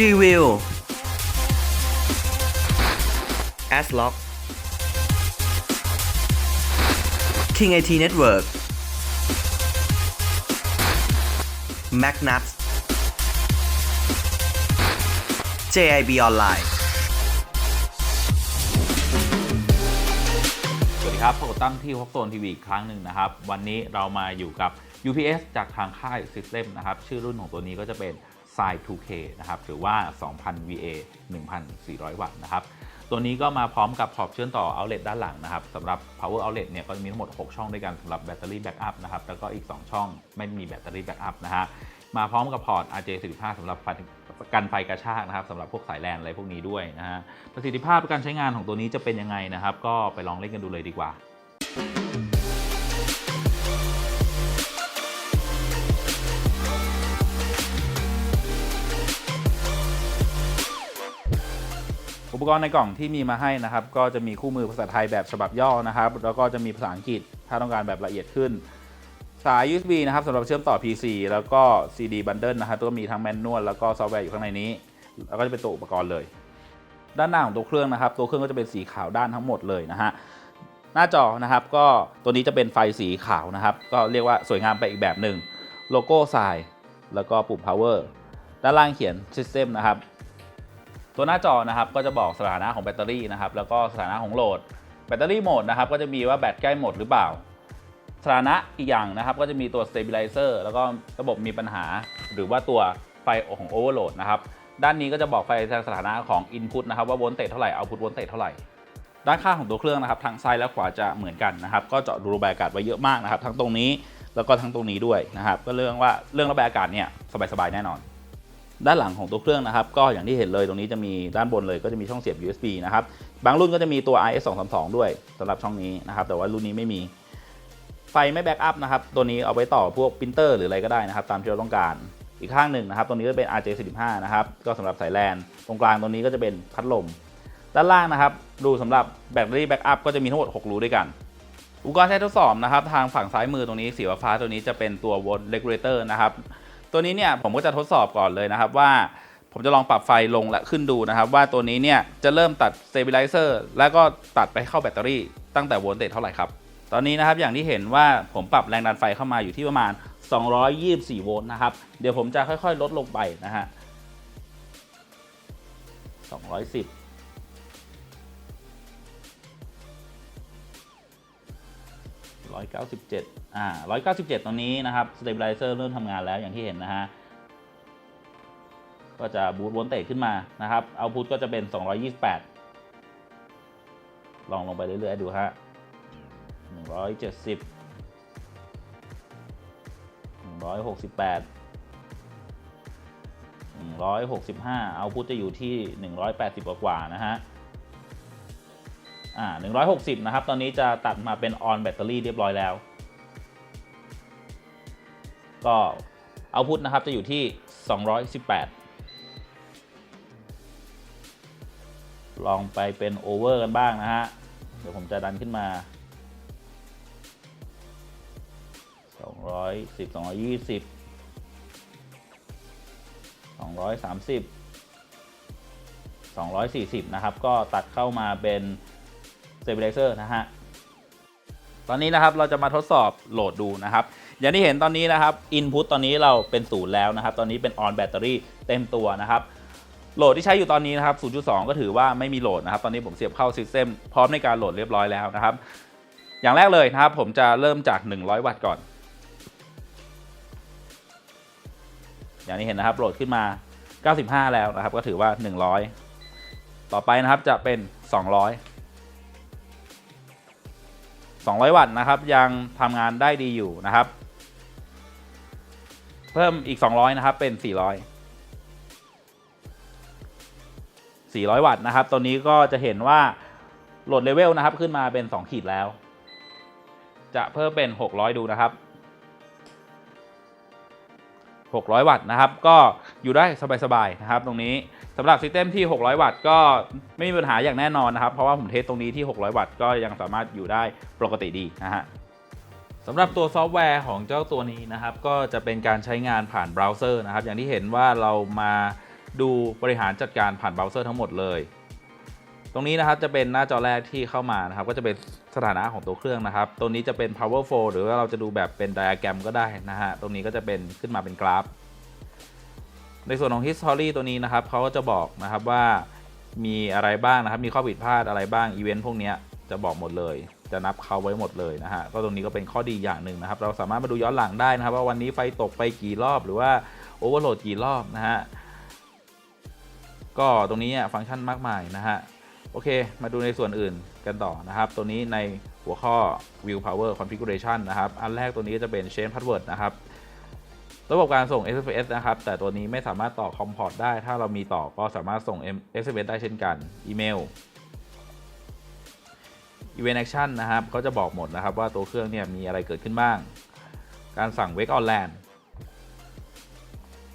G-Wheel S-Lock King IT Network Magnuts JIB Online สวัสดีครับพบกับตั้มที่ฮอกโซนทีวีอีกครั้งหนึ่งนะครับ วันนี้เรามาอยู่กับ UPS จากทางค่าย System นะครับ ชื่อรุ่นของตัวนี้ก็จะเป็น s i 2K นะครับหรือว่า 2000 VA 1400 วัตต์นะครับตัวนี้ก็มาพร้อมกับพอร์ตเชื่อมต่อ outlet ด้านหลังนะครับสำหรับ power outlet เนี่ยก็จะมีทั้งหมด 6 ช่องด้วยกันสำหรับแบตเตอรี่แบ็กอัพนะครับแล้วก็อีก 2 ช่องไม่มีแบตเตอรี่แบ็กอัพนะฮะมาพร้อมกับพอร์ต RJ45 สำหรับกันไฟกระชากนะครับสำหรับพวกสายแลนอะไรพวกนี้ด้วยนะฮะประสิทธิภาพการใช้งานของตัวนี้จะเป็นยังไงนะครับ ก็ไปลองเล่นกันดูเลยดีกว่า อุปกรณ์ในกล่องที่มีมาให้นะครับ ก็จะมีคู่มือภาษาไทยแบบฉบับย่อนะครับ แล้วก็จะมีภาษาอังกฤษถ้าต้องการแบบละเอียดขึ้น สาย USB นะครับสำหรับเชื่อมต่อ PC แล้วก็ CD bundle นะครับก็มีทั้งแมนนวลแล้วก็ซอฟต์แวร์อยู่ข้างในนี้ แล้วก็จะเป็นตัวอุปกรณ์เลย ด้านหน้าของตัวเครื่องนะครับ ตัวเครื่องก็จะเป็นสีขาวด้านทั้งหมดเลยนะฮะหน้าจอนะครับก็ตัวนี้จะเป็นไฟสีขาวนะครับ ก็เรียกว่าสวยงามไปอีกแบบหนึ่งโลโก้ทรายแล้วก็ปุ่ม power ด้านล่างเขียน system นะครับ ตัวหน้าจอนะครับก็จะบอกสถานะของแบตเตอรี่นะครับแล้วก็สถานะของโหลด แบตเตอรี่โหมดนะครับก็จะมีว่าแบตใกล้หมดหรือเปล่า สถานะอีกอย่างนะครับก็จะมีตัว stabilizer แล้วก็ระบบมีปัญหา หรือว่าตัวไฟของ overload นะครับด้านนี้ก็จะบอกไฟสถานะของ input นะครับว่าโวลต์เตจเท่าไหร่ output โวลต์เตจเท่าไหร่ด้านข้างของตัวเครื่องนะครับทางซ้ายและขวาจะเหมือนกันนะครับก็เจาะรูระบายอากาศไว้เยอะมากนะครับทั้งตรงนี้แล้วก็ทั้งตรงนี้ด้วยนะครับก็เรื่องว่าเรื่องระบายอากาศเนี่ยสบายๆแน่นอน ด้านหลังของตัวเครื่องนะครับ ก็อย่างที่เห็นเลยตรงนี้จะมีด้านบนเลยก็จะมีช่องเสียบ USB นะครับ บางรุ่นก็จะมีตัว RS 2 3 2ด้วยสำหรับช่องนี้นะครับ แต่ว่ารุ่นนี้ไม่มีไฟไม่แบ็กอัพนะครับ ตัวนี้เอาไว้ต่อพวกปรินเตอร์หรืออะไรก็ได้นะครับ ตามที่เราต้องการอีกข้างหนึ่งนะครับตรงนี้ก็เป็น RJ45 นะครับ ก็สำหรับสายแลนตรงกลางตรงนี้ก็จะเป็นพัดลม ด้านล่างนะครับรูสำหรับแบตเตอรี่แบ็กอัพก็จะมีทั้งหมด 6 รูด้วยกัน อุปกรณ์ใช้ทดสอบนะครับ ทางฝั่งซ้ายมือตรงนี้สีฟ้าตัวนี้จะเป็นตัว volt regulator นะครับ ตัวนี้เนี่ยผมก็จะทดสอบก่อนเลยนะครับว่า ผมจะลองปรับไฟลงและขึ้นดูนะครับ ว่าตัวนี้เนี่ยจะเริ่มตัด stabilizer แล้วก็ตัดไปเข้าแบตเตอรี่ตั้งแต่โวลเตจเท่าไหร่ครับตอนนี้นะครับอย่างที่เห็นว่าผมปรับแรงดันไฟเข้ามาอยู่ที่ประมาณ 224 โวลต์นะครับ เดี๋ยวผมจะค่อยๆ ลดลงไปนะฮะ210 197 อ่า 197ตรงนี้นะครับ stabilizer เริ่มทำงานแล้วอย่างที่เห็นนะฮะ ก็จะบูตวนเตจขึ้นมานะครับ เอาพุทก็จะเป็น 228 ลองลงไปเรื่อย ๆ ดูฮะ 170 168 165 เอาพุทจะอยู่ที่ 180 กว่าๆนะฮะ อ่า160 นะครับ ตอนนี้จะตัดมาเป็น on แบตเตอรี่เรียบร้อยแล้ว ก็เอาพุทนะครับจะอยู่ที่ 218 ลองไปเป็นโอเวอร์กันบ้างนะฮะ เดี๋ยวผมจะดันขึ้นมา 210 220 230 240 นะครับ ก็ตัดเข้ามาเป็น stabilizer นะฮะ ตอนนี้นะครับเราจะมาทดสอบโหลดดูนะครับ อย่างที่เห็นตอนนี้นะครับ input ตอนนี้เราเป็นศูนย์แล้วนะครับ ตอนนี้เป็น on battery เต็มตัวนะครับโหลดที่ใช้อยู่ตอนนี้นะครับ 0.2 ก็ถือว่าไม่มีโหลดนะครับ ตอนนี้ผมเสียบเข้า system พร้อมในการโหลดเรียบร้อยแล้วนะครับ อย่างแรกเลยนะครับ ผมจะเริ่มจาก 100 วัตต์ก่อน อย่างที่เห็นนะครับ โหลดขึ้นมา 95 แล้วนะครับ ก็ถือว่า 100 ต่อไปนะครับจะเป็น 200 200 วัตต์นะครับ ยังทำงานได้ดีอยู่นะครับ เพิ่มอีก 200 นะครับ เป็น 400 400 วัตต์นะครับ ตัวนี้ก็จะเห็นว่าโหลดเลเวลนะครับ ขึ้นมาเป็น 2 ขีดแล้ว จะเพิ่มเป็น 600 ดูนะครับ 600 วัตต์นะครับ ก็อยู่ได้สบายๆนะครับ ตรงนี้สำหรับซิสเต็มที่ 600 วัตต์ก็ไม่มีปัญหาอย่างแน่นอนนะครับ เพราะว่าผมเทสตรงนี้ที่ 600 วัตต์ก็ยังสามารถอยู่ได้ปกติดีนะฮะสำหรับตัวซอฟต์แวร์ของเจ้าตัวนี้นะครับ ก็จะเป็นการใช้งานผ่านเบราว์เซอร์นะครับ อย่างที่เห็นว่าเรามาดูบริหารจัดการผ่านเบราว์เซอร์ทั้งหมดเลย ตรงนี้นะครับจะเป็นหน้าจอแรกที่เข้ามานะครับก็จะเป็นสถานะของตัวเครื่องนะครับตรงนี้จะเป็น power flow หรือว่าเราจะดูแบบเป็น diagram ก็ได้นะฮะตรงนี้ก็จะเป็นขึ้นมาเป็นกราฟ ในส่วนของ history ตัวนี้นะครับเขาก็จะบอกนะครับว่ามีอะไรบ้างนะครับ มีข้อผิดพลาดอะไรบ้างอีเวนต์พวกนี้จะบอกหมดเลย จะนับเขาไว้หมดเลยนะฮะก็ตรงนี้ก็เป็นข้อดีอย่างหนึ่งนะครับ เราสามารถมาดูย้อนหลังได้นะครับ ว่าวันนี้ไฟตกไปกี่รอบหรือว่าโอเวอร์โหลดกี่รอบนะฮะก็ตรงนี้ฟังก์ชันมากมายนะฮะ โอเค มาดูในส่วนอื่นกันต่อนะครับ ตัวนี้ในหัวข้อ View Power Configuration นะครับ อันแรกตัวนี้จะเป็น Change Password นะครับ ระบบการส่ง SMS นะครับ แต่ตัวนี้ไม่สามารถต่อคอมพอร์ตได้ ถ้าเรามีต่อก็สามารถส่ง SMS ได้เช่นกันอีเมล Event Action นะครับ ก็จะบอกหมดนะครับว่าตัวเครื่องเนี่ยมีอะไรเกิดขึ้นบ้าง การสั่ง Wake on LAN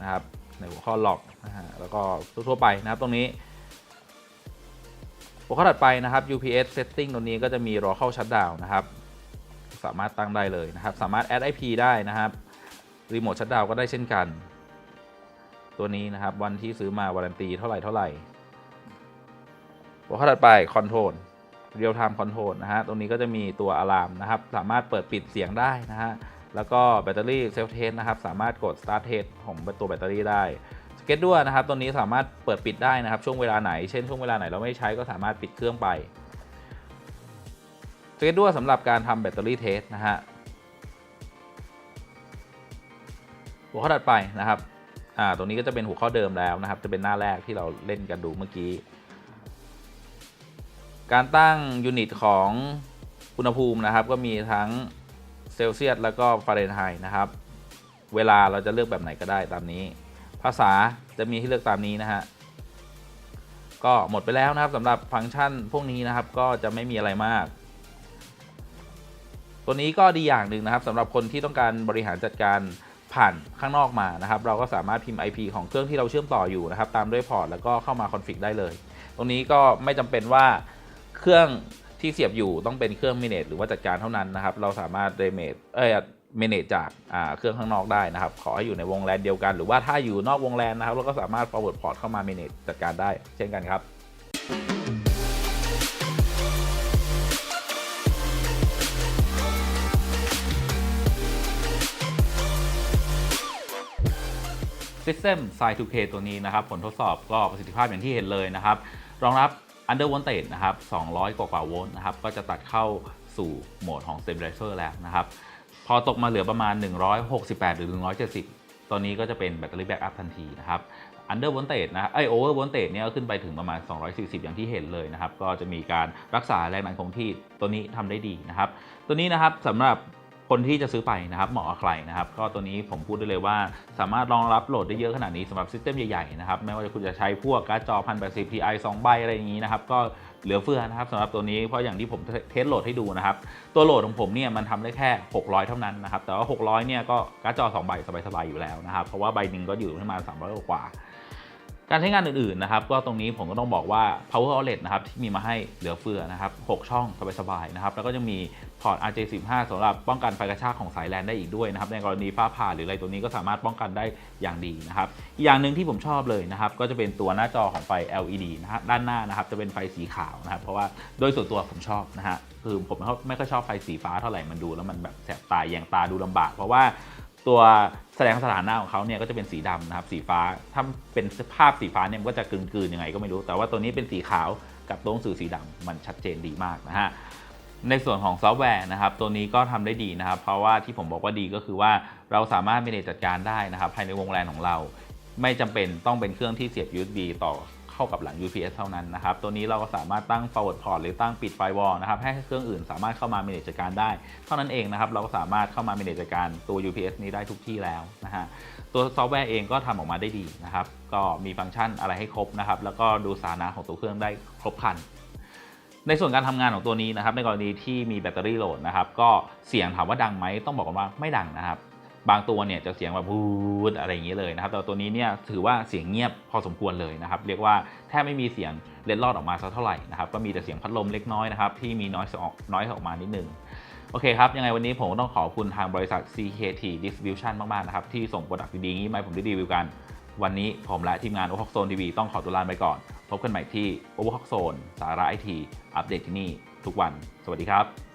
นะครับ ในหัวข้อ log นะฮะ แล้วก็ทั่วไปนะครับตรงนี้ หัวข้อถัดไปนะครับ UPS setting ตัวนี้ก็จะมีรอเข้าชัดดาวนะครับ สามารถตั้งได้เลยนะครับ สามารถ add IP ได้นะครับรีโมทชัดดาวก็ได้เช่นกัน ตัวนี้นะครับวันที่ซื้อมาวารันตีเท่าไหร่เท่าไหร่ หัวข้อถัดไป Control Real Time Control นะฮะ ตรงนี้ก็จะมีตัวอะลามนะครับ สามารถเปิดปิดเสียงได้นะฮะ แล้วก็แบตเตอรี่เซลฟ์เทสนะครับ สามารถกด Start Test ของตัวแบตเตอรี่ได้ ก็ตด้วนะครับตัวนี้สามารถเปิดปิดได้นะครับ ช่วงเวลาไหน เช่นช่วงเวลาไหนเราไม่ใช้ก็สามารถปิดเครื่องไปสเก็ตด้วสำหรับการทำแบตเตอรี่เทสนะฮะหัวข้อถัดไปนะครับอ่าตรงนี้ก็จะเป็นหัวข้อเดิมแล้วนะครับ จะเป็นหน้าแรกที่เราเล่นกันดูเมื่อกี้ การตั้งยูนิตของอุณหภูมินะครับ ก็มีทั้งเซลเซียสแล้วก็ฟาเรนไฮต์นะครับ เวลาเราจะเลือกแบบไหนก็ได้ตามนี้ ภาษาจะมีให้เลือกตามนี้นะฮะก็หมดไปแล้วนะครับสำหรับฟังก์ชันพวกนี้นะครับก็จะไม่มีอะไรมาก ตัวนี้ก็ดีอย่างหนึ่งนะครับสำหรับคนที่ต้องการบริหารจัดการผ่านข้างนอกมานะครับ เราก็สามารถพิมพ์ IP ของเครื่องที่เราเชื่อมต่ออยู่นะครับ ตามด้วยพอร์ตแล้วก็เข้ามาคอนฟิกได้เลย ตรงนี้ก็ไม่จำเป็นว่าเครื่องที่เสียบอยู่ต้องเป็นเครื่อง manage หรือว่าจัดการเท่านั้นนะครับ เราสามารถ remate เอ้ย manage จากเครื่องข้างนอกได้นะครับ ขอให้อยู่ในวงแลนเดียวกัน หรือว่าถ้าอยู่นอกวงแลนนะครับเราก็สามารถ forward port เข้ามา manage จัดการได้ เช่นกันครับ System Side 2K ตัวนี้นะครับ ผลทดสอบก็ประสิทธิภาพอย่างที่เห็นเลยนะครับ รองรับ Under Voltage นะครับ 200 กว่ากว่าโวลต์นะครับ ก็จะตัดเข้าสู่โหมดของ Stabilizer แล้วนะครับ อตกมาเหลือประมาณ 168 หรือ 170ตัวนี้ก็จะเป็นแบตเตอรี่แบ็กอัพทันทีนะครับ Under Voltage นะไอ Over Voltage เนี่ยก็ขึ้นไปถึงประมาณ 240 อย่างที่เห็นเลยนะครับ ก็จะมีการรักษาแรงดันคงที่ตัวนี้ทำได้ดีนะครับ ตัวนี้นะครับสำหรับคนที่จะซื้อไปนะครับเหมาะกับใครนะครับ ก็ตัวนี้ผมพูดได้เลยว่าสามารถรองรับโหลดได้เยอะขนาดนี้สำหรับซิสเต็มใหญ่ๆนะครับ ไม่ว่าคุณจะใช้พวกการ์ดจอ 1080 Ti 2ใบอะไรอย่างนี้นะครับ ก็ เหลือเฟือนะครับสำหรับตัวนี้เพราะอย่างที่ผมเทสโหลดให้ดูนะครับ ตัวโหลดของผมเนี่ยมันทำได้แค่ 600 เท่านั้นนะครับ แต่ว่า 600 เนี่ยก็การ์ดจอ 2 ใบสบายๆอยู่แล้วนะครับ เพราะว่าใบหนึ่งก็อยู่ประมาณ300กว่า การใช้งานอื่นๆนะครับก็ตรงนี้ผมก็ต้องบอกว่า power outlet นะครับที่มีมาให้เหลือเฟือนะครับ6ช่องสบายๆนะครับแล้วก็จะมีพอร์ต RJ15 สำหรับป้องกันไฟกระชากของสายแลนได้อีกด้วยนะครับในกรณีฟ้าผ่าหรืออะไรตัวนี้ก็สามารถป้องกันได้อย่างดีนะครับอีกอย่างหนึ่งที่ผมชอบเลยนะครับก็จะเป็นตัวหน้าจอของไฟ LED นะฮะด้านหน้านะครับจะเป็นไฟสีขาวนะครับเพราะว่าโดยส่วนตัวผมชอบนะฮะคือผมไม่ค่อยชอบไฟสีฟ้าเท่าไหร่มันดู แล้วมันแบบแสบตาแยงตาดูลำบาก เพราะว่า ตัวแสดงสถานะของเขาเนี่ยก็จะเป็นสีดำนะครับ สีฟ้า ถ้าเป็นภาพสีฟ้าเนี่ยมันก็จะกลืนๆยังไงก็ไม่รู้ แต่ว่าตัวนี้เป็นสีขาวกับตัวหนังสือสีดำมันชัดเจนดีมากนะฮะ ในส่วนของซอฟต์แวร์นะครับ ตัวนี้ก็ทำได้ดีนะครับ เพราะว่าที่ผมบอกว่าดีก็คือว่าเราสามารถ manage จัดการได้นะครับ ภายในวงแลนของเรา ไม่จำเป็นต้องเป็นเครื่องที่เสียบ USB ต่อ เข้ากับหลัง UPS เท่านั้นนะครับ ตัวนี้เราก็สามารถตั้ง forward port หรือตั้งปิด firewall นะครับ ให้เครื่องอื่นสามารถเข้ามา manage จัดการได้ เท่านั้นเองนะครับ เราก็สามารถเข้ามา manage จัดการตัว UPS นี้ได้ทุกที่แล้วนะฮะ ตัวซอฟต์แวร์เองก็ทำออกมาได้ดีนะครับ ก็มีฟังก์ชันอะไรให้ครบนะครับ แล้วก็ดูสถานะของตัวเครื่องได้ครบครันในส่วนการทำงานของตัวนี้นะครับในกรณีที่มีแบตเตอรี่โหลดนะครับก็เสียงถามว่าดังไหมต้องบอกกันว่าไม่ดังนะครับ บางตัวเนี่ยจะเสียงแบบบูดอะไรอย่างนี้เลยนะครับ แต่ตัวนี้เนี่ยถือว่าเสียงเงียบพอสมควรเลยนะครับ เรียกว่าแทบไม่มีเสียงเล็ดลอดออกมาสักเท่าไหร่นะครับ ก็มีแต่เสียงพัดลมเล็กน้อยนะครับที่มีน้อยออกน้อยออกมานิดนึงโอเคครับ ยังไงวันนี้ผมต้องขอบคุณทางบริษัท CKT Distribution มากๆนะครับที่ส่งโปรดักต์ดีๆนี้มาให้ผมได้รีวิวกัน วันนี้ผมและทีมงาน o อ o กโซนทีวีต้องขอตัวลาไปก่อน พบกันใหม่ที่ o อ o กโซนสาระไอทีอัปเดตที่นี่ทุกวัน สวัสดีครับ